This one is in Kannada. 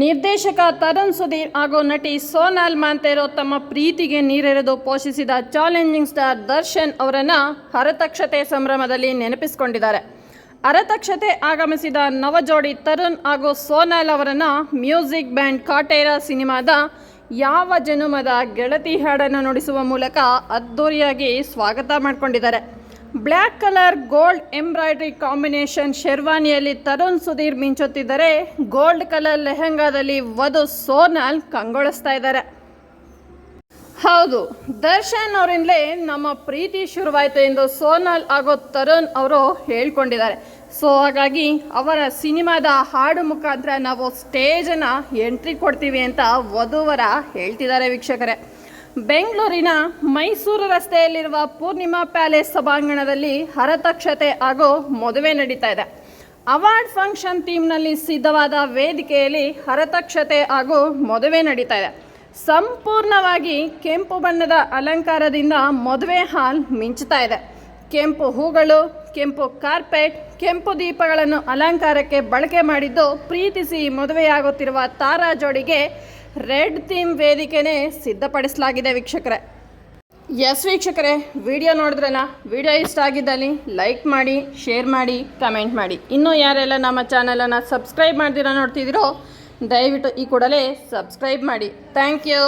ನಿರ್ದೇಶಕ ತರುಣ್ ಸುಧೀರ್ ಹಾಗೂ ನಟಿ ಸೋನಾಲ್ ಮಾಂತೇರೋ ತಮ್ಮ ಪ್ರೀತಿಗೆ ನೀರೆರೆದು ಪೋಷಿಸಿದ ಚಾಲೆಂಜಿಂಗ್ ಸ್ಟಾರ್ ದರ್ಶನ್ ಅವರನ್ನು ಹರತಕ್ಷತೆ ಸಂಭ್ರಮದಲ್ಲಿ ನೆನಪಿಸಿಕೊಂಡಿದ್ದಾರೆ. ಅರತಕ್ಷತೆ ಆಗಮಿಸಿದ ನವಜೋಡಿ ತರುಣ್ ಹಾಗೂ ಸೋನಾಲ್ ಅವರನ್ನು ಮ್ಯೂಸಿಕ್ ಬ್ಯಾಂಡ್ ಕಾಟೇರ ಸಿನಿಮಾದ ಯಾವ ಜನುಮದ ಗೆಳತಿ ಹಾಡನ್ನು ನುಡಿಸುವ ಮೂಲಕ ಅದ್ದೂರಿಯಾಗಿ ಸ್ವಾಗತ ಮಾಡಿಕೊಂಡಿದ್ದಾರೆ. Black colour gold embroidery combination ಶೆರ್ವಾನಿಯಲ್ಲಿ Tarun Sudhir ಮಿಂಚುತ್ತಿದ್ದರೆ ಗೋಲ್ಡ್ ಕಲರ್ ಲೆಹಂಗಾದಲ್ಲಿ ವಧು ಸೋನಾಲ್ ಕಂಗೊಳಿಸ್ತಾ ಇದ್ದಾರೆ. ಹೌದು, ದರ್ಶನ್ ಅವರಿಂದಲೇ ನಮ್ಮ ಪ್ರೀತಿ ಶುರುವಾಯಿತು ಎಂದು ಸೋನಾಲ್ ಹಾಗೂ ತರುಣ್ ಅವರು ಹೇಳ್ಕೊಂಡಿದ್ದಾರೆ. ಸೊ, ಹಾಗಾಗಿ ಅವರ ಸಿನಿಮಾದ ಹಾಡು ಮುಖಾಂತರ ನಾವು ಸ್ಟೇಜನ್ನು ಎಂಟ್ರಿ ಕೊಡ್ತೀವಿ ಅಂತ ವಧುವರ ಹೇಳ್ತಿದ್ದಾರೆ ವೀಕ್ಷಕರೇ. ಬೆಂಗಳೂರಿನ ಮೈಸೂರು ರಸ್ತೆಯಲ್ಲಿರುವ ಪೂರ್ಣಿಮಾ ಪ್ಯಾಲೇಸ್ ಸಭಾಂಗಣದಲ್ಲಿ ಹರತಕ್ಷತೆ ಹಾಗೂ ಮದುವೆ ನಡೀತಾ ಇದೆ. ಅವಾರ್ಡ್ ಫಂಕ್ಷನ್ ಥೀಮ್ನಲ್ಲಿ ಸಿದ್ಧವಾದ ವೇದಿಕೆಯಲ್ಲಿ ಹರತಕ್ಷತೆ ಹಾಗೂ ಮದುವೆ ನಡೀತಾ ಇದೆ. ಸಂಪೂರ್ಣವಾಗಿ ಕೆಂಪು ಬಣ್ಣದ ಅಲಂಕಾರದಿಂದ ಮದುವೆ ಹಾಲ್ ಮಿಂಚುತ್ತಾ ಇದೆ. ಕೆಂಪು ಹೂಗಳು, ಕೆಂಪು ಕಾರ್ಪೆಟ್, ಕೆಂಪು ದೀಪಗಳನ್ನು ಅಲಂಕಾರಕ್ಕೆ ಬಳಕೆ ಮಾಡಿದ್ದು ಪ್ರೀತಿಸಿ ಮದುವೆಯಾಗುತ್ತಿರುವ ತಾರಾ ಜೋಡಿಗೆ ರೆಡ್ ಥೀಮ್ ವೇದಿಕೆನೇ ಸಿದ್ಧಪಡಿಸಲಾಗಿದೆ ವೀಕ್ಷಕರೇ. ಎಸ್ ವೀಕ್ಷಕರೇ ವಿಡಿಯೋ ನೋಡಿದ್ರಲ್ಲ ವಿಡಿಯೋ ಇಷ್ಟ ಆಗಿದ್ದಲ್ಲಿ ಲೈಕ್ ಮಾಡಿ ಶೇರ್ ಮಾಡಿ ಕಮೆಂಟ್ ಮಾಡಿ. ಇನ್ನೂ ಯಾರೆಲ್ಲ ನಮ್ಮ ಚಾನಲನ್ನು ಸಬ್ಸ್ಕ್ರೈಬ್ ಮಾಡ್ದಿರೋ ನೋಡ್ತಿದ್ದೀರೋ ದಯವಿಟ್ಟು ಈ ಕೂಡಲೇ ಸಬ್ಸ್ಕ್ರೈಬ್ ಮಾಡಿ. Thank you